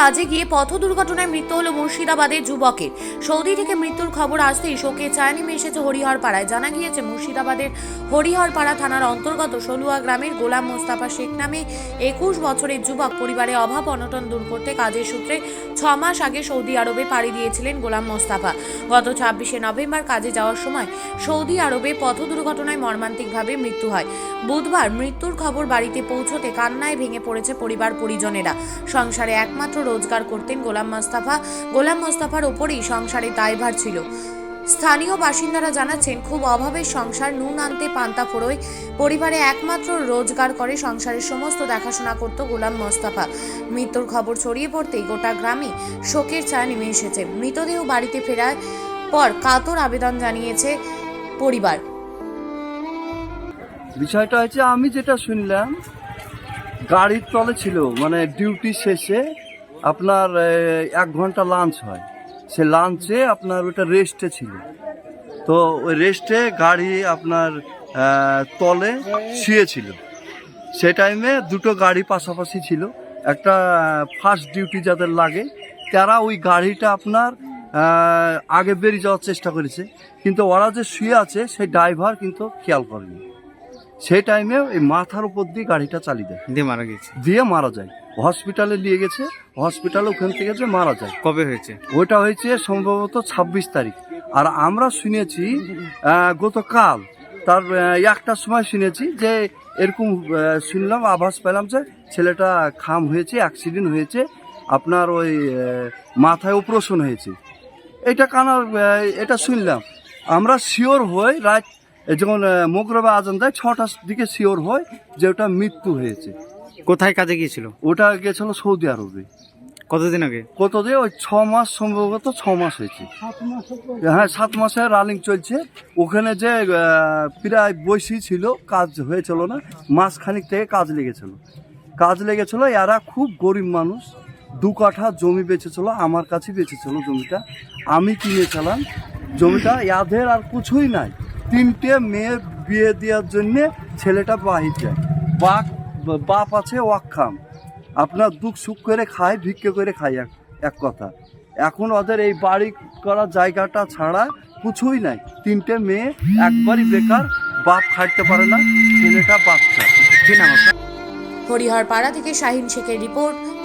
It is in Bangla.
কাজে গিয়ে পথ দুর্ঘটনায় মৃত্যু হলো মুর্শিদাবাদের যুবকের। সৌদি থেকে মৃত্যুর খবর আসতেই শোকে চায় নেমে এসেছে হরিহরপাড়ায়। জানা গিয়েছে, মুর্শিদাবাদের হরিহরপাড়া থানার অন্তর্গত সলুয়া গ্রামের গোলাম মোস্তাফা শেখ নামে একুশ বছরের যুবক পরিবারে অভাব, অনটন দূর করতে কাজের সূত্রে ছ মাস আগে সৌদি আরবে পাড়ি দিয়েছিলেন গোলাম মোস্তাফা। গত ছাব্বিশে নভেম্বর কাজে যাওয়ার সময় সৌদি আরবে পথ দুর্ঘটনায় মর্মান্তিকভাবে মৃত্যু হয়। বুধবার মৃত্যুর খবর বাড়িতে পৌঁছতে কান্নায় ভেঙে পড়েছে পরিবার পরিজনেরা। সংসারে একমাত্র রোজগার করতেন গোলাম মোস্তাফা। গোলাম মোস্তাফার ওপরেই সংসারে দায়ভার ছিল। স্থানীয় বাসিন্দারা জানাচ্ছেন, খুব অভাবের সংসার নুন আনতে পান্তা ফোড়োয়। পরিবারে একমাত্র রোজগার করে সংসারের সমস্ত দেখাশোনা করত গোলাম মোস্তাফা। মৃত্যুর খবর ছড়িয়ে পড়তেই গোটা গ্রামে শোকের ছায়া নেমে এসেছে। মৃতদেহ বাড়িতে ফেরার পর কাতর আবেদন জানিয়েছে পরিবার। বিষয়টা হচ্ছে আমি যেটা শুনলাম, গাড়ির তলে ছিল মানে ডিউটি শেষে আপনার এক ঘণ্টা লাঞ্চ হয়। সে লাঞ্চে আপনার ওটা রেস্টে ছিল। তো ওই রেস্টে গাড়ি আপনার তলে শুয়েছিল। সে টাইমে দুটো গাড়ি পাশাপাশি ছিল। একটা ফার্স্ট ডিউটি যাদের লাগে, তারা ওই গাড়িটা আপনার আগে বেরিয়ে যাওয়ার চেষ্টা করেছে। কিন্তু ওরা যে শুয়ে আছে সেই ড্রাইভার কিন্তু খেয়াল করেনি। সেই টাইমে এই মাথার উপর দিয়ে গাড়িটা চালিয়ে দেয়। দিয়ে মারা গেছে দিয়ে মারা যায়। হসপিটালে নিয়ে গেছে। হসপিটালে ওখান থেকে যে মারা যায়। কবে হয়েছে? ওইটা হয়েছে সম্ভবত ছাব্বিশ তারিখ। আর আমরা শুনেছি গতকাল তার আহ, একটার সময় শুনেছি যে এরকম শুনলাম আভাস পেলাম যে ছেলেটা খাম হয়েছে অ্যাক্সিডেন্ট হয়েছে। আপনার ওই মাথায় অপারেশন হয়েছে। এটা কানার এটা শুনলাম। আমরা শিওর হই রাত যখন মোগরবে আজান দেয় ছটার দিকে শিওর হয় যে ওটা মৃত্যু হয়েছে। কোথায় কাজে গিয়েছিল? ওটা গেছিল সৌদি আরবে। কতদিন আগে? কত দিয়ে ওই ছ মাস সম্ভবত ছ মাস হয়েছে। হ্যাঁ সাত মাসে রানিং চলছে। ওখানে যে প্রায় বৈশি ছিল কাজ হয়েছিল না মাস খানিক থেকে কাজ লেগেছিল। কাজ লেগেছিল এরা খুব গরিব মানুষ। দু কাঠা জমি বেচেছিল আমার কাছে বেচেছিল জমিটা। আমি কিনেছিলাম জমিটা ইয়াদের আর কিছুই নাই। তিনটে মেয়ে বিয়ে দেওয়ার জন্যে ছেলেটা বাহির যায়। বাপ বাপ আছে, ওয়াক্কাম। আপনার দুঃখ সুখ করে খায়, ভিক্ষে করে খায় এক এক কথা। এখন ওদের এই বাড়ি করা জায়গাটা ছাড়া কিছুই নাই। তিনটে মেয়ে একবারই বেকার, বাপ খাটতে পারে না, ছেলেটা বাচ্চা। হরিহরপাড়া থেকে শাহিন শেখের রিপোর্ট।